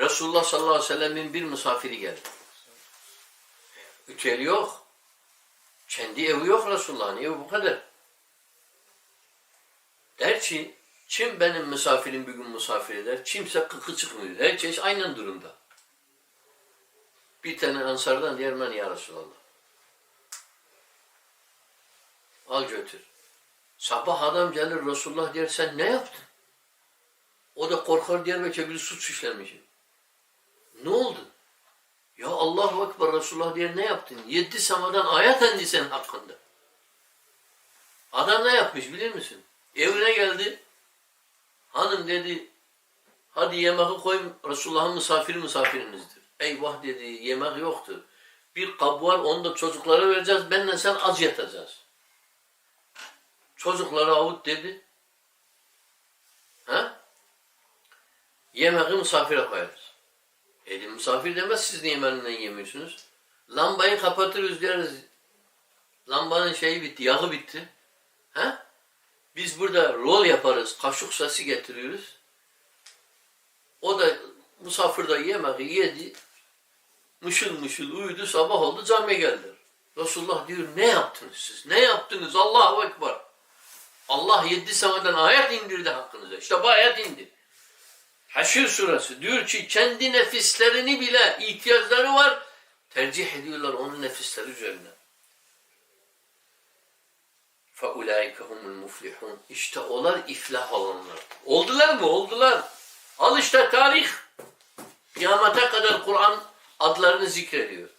Resulullah sallallahu aleyhi ve sellemin bir misafiri geldi. Üteli yok. Kendi evi yok Resulullah'ın evi bu kadar. Der ki kim benim misafirim bir gün misafir eder? Kimse kıkı çıkmıyor. Herkes aynen durumda. Bir tane ansardan diğer ben ya Resulallah. Al götür. Sabah adam gelir Resulullah der sen ne yaptın? O da korkar diğer belki bir suç işlemişim. Ne oldu? Ya Ekber Resulullah diye ne yaptın? Yedi semadan ayet indi senin hakkında. Adam ne yapmış bilir misin? Evine geldi. Hanım dedi hadi yemeği koyun Resulullah'ın misafiri misafirinizdir. Eyvah dedi yemek yoktu. Bir kap var onu da çocuklara vereceğiz. Benle sen az yatacağız. Çocuklara avut dedi. Ha? Yemeği misafire koyarız. E misafir demez siz niye benimle yemiyorsunuz? Lambayı kapatırız deriz. Lambanın şeyi bitti, yağı bitti. Ha? Biz burada rol yaparız, kaşık sesi getiriyoruz. O da misafir de yemeği yedi. Mışıl mışıl uyudu, sabah oldu camiye geldi. Resulullah diyor ne yaptınız siz? Ne yaptınız? Allahu Ekber. Allah yedi semadan ayet indirdi hakkınıza. İşte bu ayet indi. Haşr suresi diyor ki kendi nefislerini bile ihtiyaçları var. Tercih ediyorlar onun nefisleri üzerine. فَاُولَٰئِكَ هُمُ الْمُفْلِحُونَ İşte onlar iflah olanlar. Oldular mı? Oldular. Al işte tarih. Kıyamete kadar Kur'an adlarını zikrediyor.